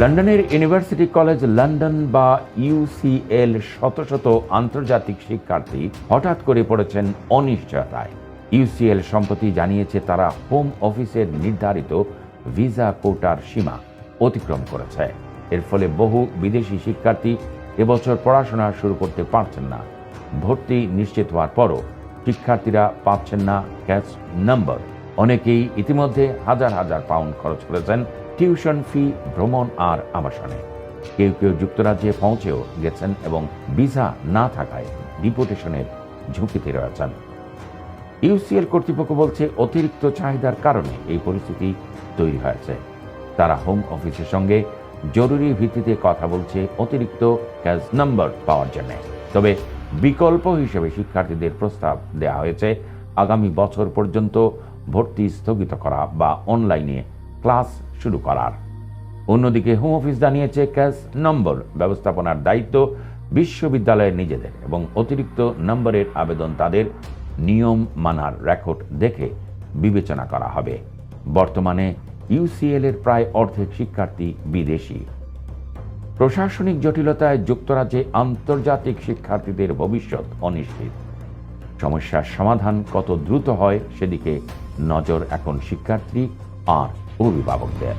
লন্ডনের university college London বা UCL শত শত আন্তর্জাতিক শিক্ষার্থী হঠাৎ করে পড়েছেন অনিশ্চয়তায় ইউসিএল সম্প্রতি জানিয়েছে তারা হোম অফিসের নির্ধারিত ভিসা কোটার সীমা অতিক্রম করেছে। এর ফলে বহু বিদেশি শিক্ষার্থী এবছর পড়াশোনা শুরু করতে পারছেন না। ভর্তি নিশ্চিত হওয়ার পরও শিক্ষার্থীরা পাচ্ছেন না ক্যাশ নম্বর। অনেকেই ইতিমধ্যে হাজার হাজার পাউন্ড খরচ করেছেন টিউশন ফি, ভ্রমণ আর আবাসনে। কেউ কেউ যুক্তরাজ্যে পৌঁছেও গেছেন এবং ভিসা না থাকায় ডিপোটেশনের ঝুঁকিতে রয়েছেন। ইউসিএল কর্তৃপক্ষ বলছে, অতিরিক্ত চাহিদার কারণে এই পরিস্থিতি তৈরি হয়েছে। তারা হোম অফিসের সঙ্গে জরুরি ভিত্তিতে কথা বলছে অতিরিক্ত ক্যাশ নম্বর পাওয়ার জন্য। তবে বিকল্প হিসেবে শিক্ষার্থীদের প্রস্তাব দেওয়া হয়েছে। আগামী বছর পর্যন্ত ভর্তি স্থগিত করা বা অনলাইনে ক্লাস শুরু করার। অন্যদিকে হোম অফিস জানিয়েছে, ক্যাশ নম্বর ব্যবস্থাপনার দায়িত্ব বিশ্ববিদ্যালয়ের নিজেদের এবং অতিরিক্ত নম্বরের আবেদন তাদের নিয়ম মানার রেকর্ড দেখে বিবেচনা করা হবে। বর্তমানে ইউসিএল এর প্রায় অর্ধেক শিক্ষার্থী বিদেশি। প্রশাসনিক জটিলতায় যুক্তরাজ্যে আন্তর্জাতিক শিক্ষার্থীদের ভবিষ্যৎ অনিশ্চিত। সমস্যার সমাধান কত দ্রুত হয় সেদিকে নজর এখন শিক্ষার্থী আর অভিভাবকদের।